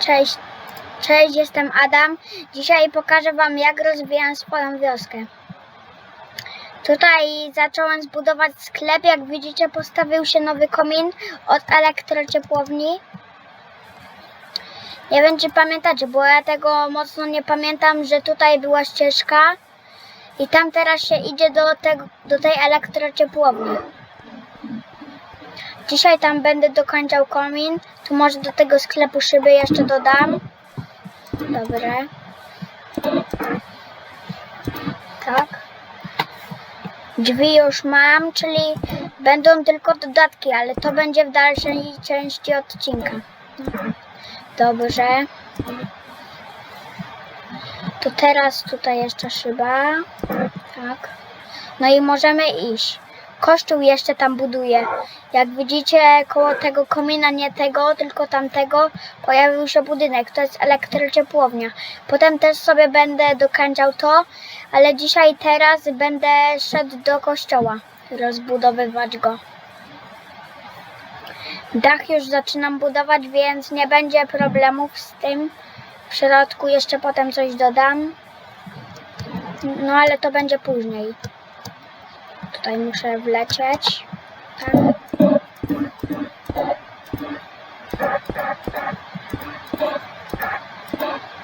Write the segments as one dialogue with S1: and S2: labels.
S1: Cześć. Cześć, jestem Adam. Dzisiaj pokażę Wam, jak rozwijam swoją wioskę. Tutaj zacząłem zbudować sklep. Jak widzicie, postawił się nowy komin od elektrociepłowni. Nie wiem, czy pamiętacie, bo ja tego mocno nie pamiętam, że tutaj była ścieżka i tam teraz się idzie do, tego, do tej elektrociepłowni. Dzisiaj tam będę dokończał komin. Tu może do tego sklepu szyby jeszcze dodam. Dobre. Tak. Drzwi już mam, czyli będą tylko dodatki, ale to będzie w dalszej części odcinka. Dobrze. To teraz tutaj jeszcze szyba. Tak. No i możemy iść. Kościół jeszcze tam buduje. Jak widzicie, koło tego komina, nie tego, tylko tamtego, pojawił się budynek. To jest elektrociepłownia. Potem też sobie będę dokańczał to, ale dzisiaj, teraz będę szedł do kościoła, rozbudowywać go. Dach już zaczynam budować, więc nie będzie problemów z tym. W środku jeszcze potem coś dodam. No ale to będzie później. Tutaj muszę wlecieć. Tak.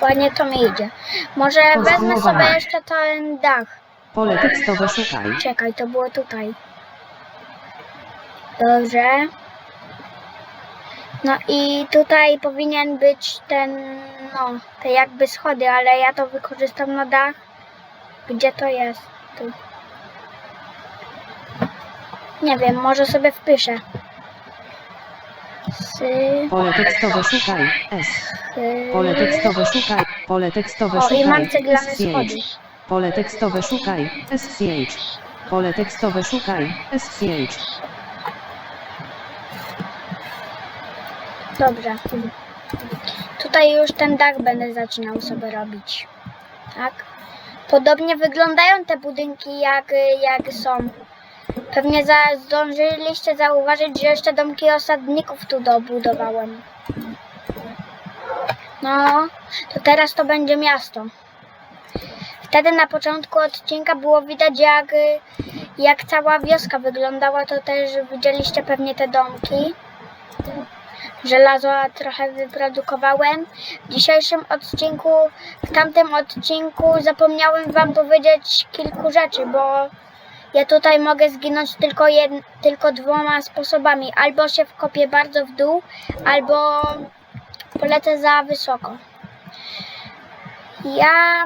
S1: Ładnie to mi idzie. Może wezmę sobie jeszcze ten dach.
S2: Pole tekstowe szukaj.
S1: Czekaj, to było tutaj. Dobrze. No i tutaj powinien być ten, no, te jakby schody, ale ja to wykorzystam na dach. Gdzie to jest? Tu. Nie wiem, może sobie wpiszę. Sy,
S2: Pole tekstowe szukaj. S. Pole tekstowe szukaj. Pole tekstowe
S1: O, i mam
S2: szukaj.
S1: ceglane schody.
S2: SCH. Pole tekstowe szukaj. SCH. Pole tekstowe szukaj. SCH.
S1: Dobrze. Tutaj już ten dach będę zaczynał sobie robić. Tak? Podobnie wyglądają te budynki jak, jak są. Pewnie za, zdążyliście zauważyć, że jeszcze domki osadników tu dobudowałem. No, to teraz to będzie miasto. Wtedy na początku odcinka było widać jak, jak cała wioska wyglądała, to też widzieliście pewnie te domki żelazo trochę wyprodukowałem. W dzisiejszym odcinku, w tamtym odcinku zapomniałem Wam powiedzieć kilku rzeczy, bo ja tutaj mogę zginąć tylko, jed, tylko dwoma sposobami. Albo się wkopię bardzo w dół, albo polecę za wysoko. Ja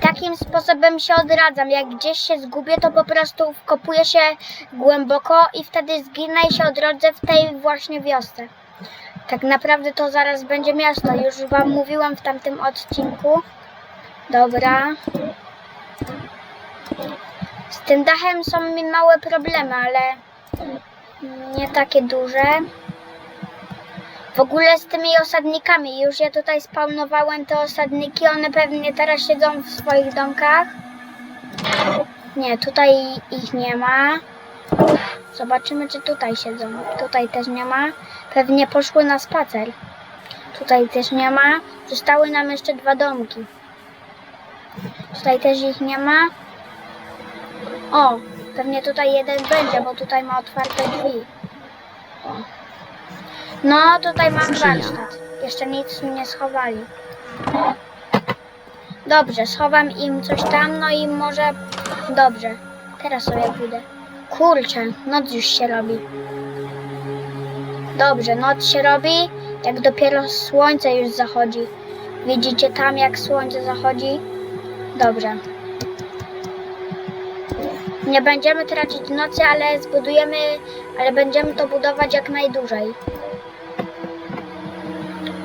S1: takim sposobem się odradzam. Jak gdzieś się zgubię, to po prostu wkopuję się głęboko i wtedy zginę i się odrodzę w tej właśnie wiosce. Tak naprawdę to zaraz będzie miasto. Już wam mówiłam w tamtym odcinku. Dobra. Z tym dachem są mi małe problemy, ale nie takie duże. W ogóle z tymi osadnikami. Już ja tutaj spawnowałem te osadniki. One pewnie teraz siedzą w swoich domkach. Nie, tutaj ich nie ma. Zobaczymy, czy tutaj siedzą. Tutaj też nie ma. Pewnie poszły na spacer. Tutaj też nie ma. Zostały nam jeszcze dwa domki. Tutaj też ich nie ma. O, pewnie tutaj jeden będzie, bo tutaj ma otwarte drzwi. O. No, tutaj mam
S2: Skrzynia.
S1: warsztat. Jeszcze nic mi nie schowali. Dobrze, schowam im coś tam, no i może... Dobrze, teraz sobie pójdę. Kurczę, noc już się robi. Dobrze, noc się robi, jak dopiero słońce już zachodzi. Widzicie tam, jak słońce zachodzi? Dobrze. Nie będziemy tracić nocy, ale zbudujemy, ale będziemy to budować jak najdłużej.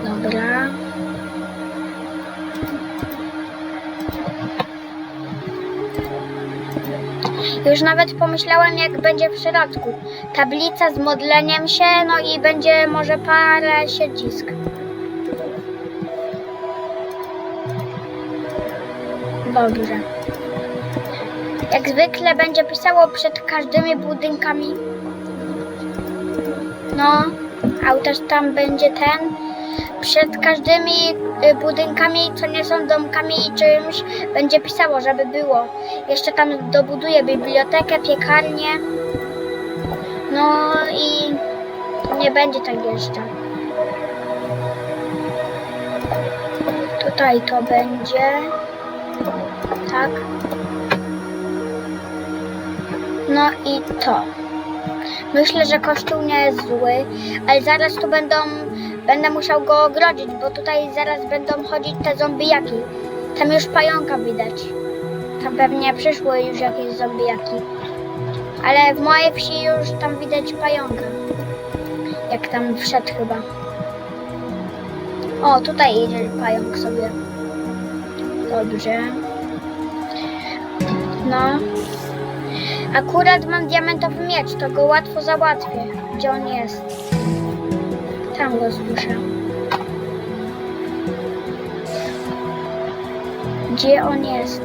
S1: Dobra. Już nawet pomyślałem, jak będzie w środku. Tablica z modleniem się, no i będzie może parę siedzisk. Dobrze. Jak zwykle będzie pisało przed każdymi budynkami. No, A też tam będzie ten. Przed każdymi y, budynkami, co nie są domkami i czymś, będzie pisało, żeby było. Jeszcze tam dobuduję bibliotekę, piekarnię. No i nie będzie tak jeszcze. Tutaj to będzie. Tak. No i to. Myślę, że kościół nie jest zły, ale zaraz tu będą, będę musiał go ogrodzić, bo tutaj zaraz będą chodzić te zombijaki. Tam już pająka widać. Tam pewnie przyszły już jakieś zombijaki. Ale w mojej wsi już tam widać pająka. Jak tam wszedł chyba. O, tutaj idzie pająk sobie. Dobrze. No. Akurat mam diamentowy miecz, to go łatwo załatwię. Gdzie on jest? Tam go słyszę. Gdzie on jest?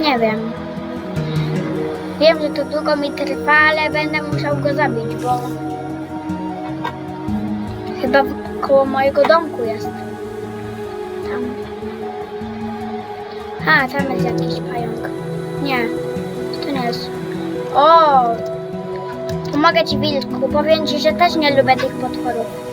S1: Nie wiem. Wiem, że to długo mi trwa, ale będę musiał go zabić, bo chyba koło mojego domku jest. A, tam jest jakiś pająk. Nie, to nie jest. O! Pomogę ci, wilku. Powiem ci, że też nie lubię tych potworów.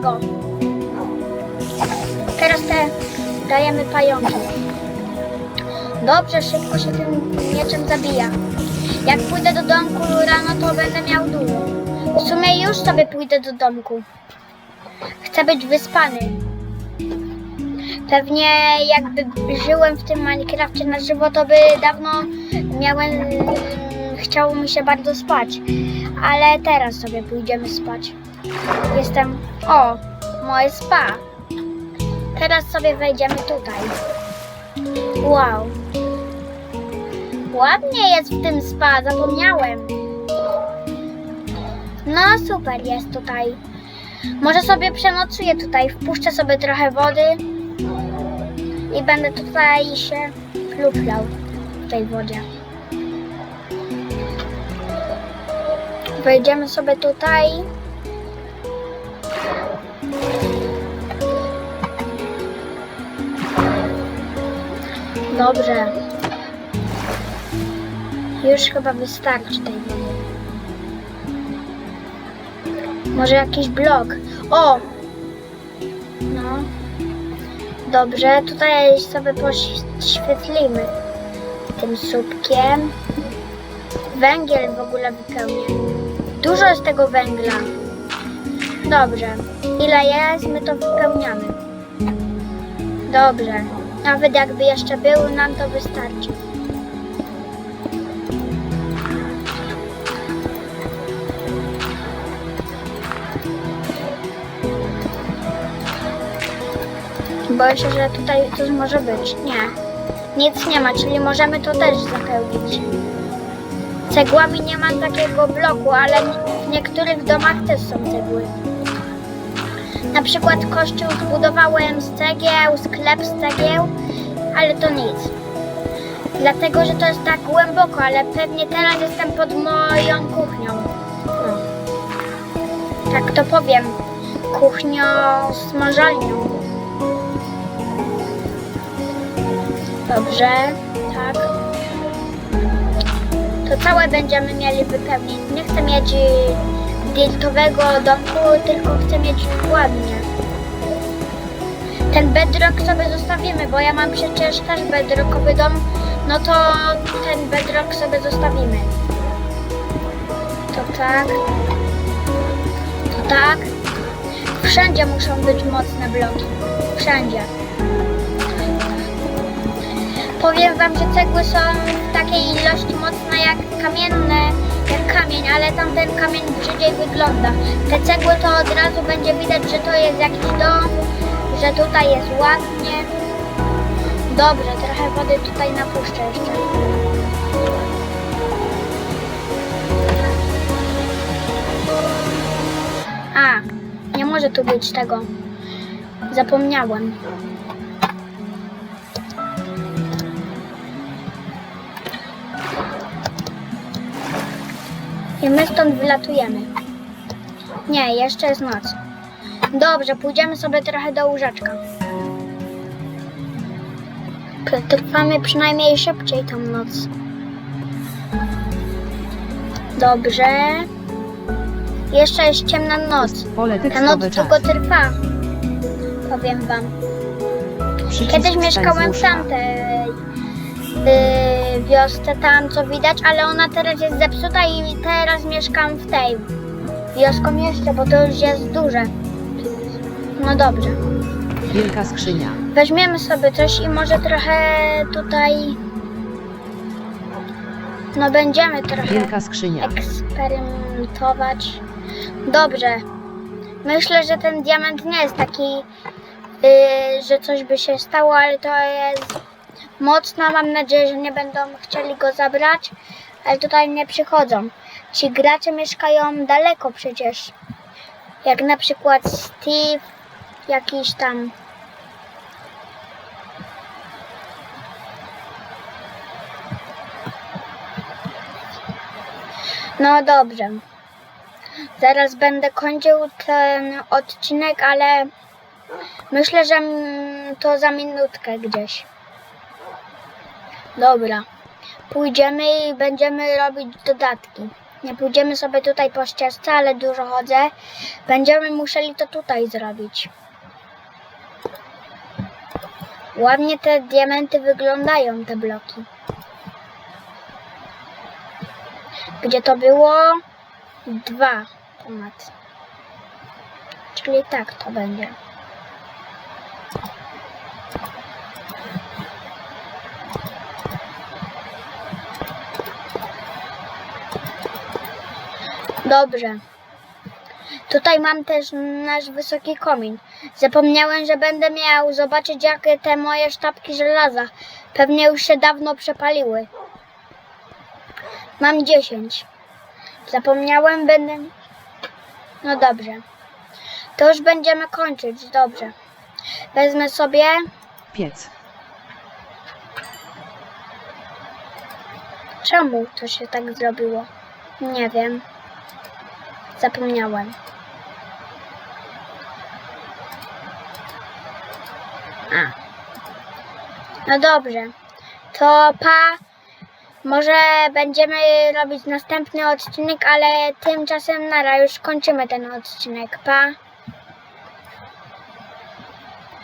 S1: Zabiliśmy go. Teraz te dajemy pająki. Dobrze, szybko się tym mieczem zabija. Jak pójdę do domku rano, to będę miał dużo. W sumie już sobie pójdę do domku. Chcę być wyspany. Pewnie jakby żyłem w tym Minecrafcie na żywo, to by dawno miałem... Chciało mi się bardzo spać. Ale teraz sobie pójdziemy spać. Jestem... O! Moje spa. Teraz sobie wejdziemy tutaj. Wow. Ładnie jest w tym spa, zapomniałem. No super jest tutaj. Może sobie przenocuję tutaj, wpuszczę sobie trochę wody i będę tutaj się pluflał w tej wodzie. Wejdziemy sobie tutaj. Dobrze. Już chyba wystarczy tej wody. Może jakiś blok. O! No. Dobrze, tutaj sobie poświetlimy tym słupkiem. Węgiel w ogóle wypełnię. Dużo jest tego węgla. Dobrze. Ile jest, my to wypełniamy. Dobrze. Nawet jakby jeszcze był, nam to wystarczy. Boję się, że tutaj coś może być. Nie. Nic nie ma, czyli możemy to też zapełnić. Cegłami nie mam takiego bloku, ale w niektórych domach też są cegły. Na przykład kościół zbudowałem z cegieł, sklep z cegieł, ale to nic. Dlatego, że to jest tak głęboko, ale pewnie teraz jestem pod moją kuchnią. No. Tak to powiem. Kuchnią smażalnią. Dobrze, tak. To całe będziemy mieli wypełnić. Nie chcę mieć dirtowego domku, tylko chcę mieć ładnie. Ten bedrock sobie zostawimy, bo ja mam przecież też bedrockowy dom, no to ten bedrock sobie zostawimy. To tak. To tak. Wszędzie muszą być mocne bloki. Wszędzie. Powiem wam, że cegły są w takiej ilości mocne jak kamienne, jak kamień, ale tamten kamień brzydziej wygląda. Te cegły to od razu będzie widać, że to jest jakiś dom, że tutaj jest ładnie. Dobrze, trochę wody tutaj napuszczę jeszcze. A, nie może tu być tego. Zapomniałem. I my stąd wylatujemy. Nie, jeszcze jest noc. Dobrze, pójdziemy sobie trochę do łóżeczka. Przetrwamy przynajmniej szybciej tą noc. Dobrze. Jeszcze jest ciemna noc. Ta noc długo trwa. Powiem wam. Kiedyś mieszkałem w tamtej yy, wiosce, tam co widać, ale ona teraz jest zepsuta i teraz mieszkam w tej wioską jeszcze, bo to już jest duże. No dobrze.
S2: Wielka skrzynia.
S1: Weźmiemy sobie coś i może trochę tutaj. No będziemy trochę
S2: Wielka skrzynia.
S1: eksperymentować. Dobrze. Myślę, że ten diament nie jest taki, yy, że coś by się stało, ale to jest mocno. Mam nadzieję, że nie będą chcieli go zabrać, ale tutaj nie przychodzą. Ci gracze mieszkają daleko przecież. Jak na przykład Steve, jakiś tam. No dobrze. Zaraz będę kończył ten odcinek, ale myślę, że to za minutkę gdzieś. Dobra. Pójdziemy i będziemy robić dodatki. Nie pójdziemy sobie tutaj po ścieżce, ale dużo chodzę. Będziemy musieli to tutaj zrobić. Ładnie te diamenty wyglądają, te bloki. Gdzie to było? Dwa ponad. Czyli tak to będzie. Dobrze. Tutaj mam też nasz wysoki komin. Zapomniałem, że będę miał zobaczyć, jak te moje sztabki żelaza. Pewnie już się dawno przepaliły. Mam 10. Zapomniałem, będę. No dobrze. To już będziemy kończyć. Dobrze. Wezmę sobie.
S2: Piec.
S1: Czemu to się tak zrobiło? Nie wiem. Zapomniałem. A. No dobrze. To pa. Może będziemy robić następny odcinek, ale tymczasem nara już kończymy ten odcinek. Pa.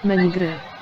S2: Menu gry.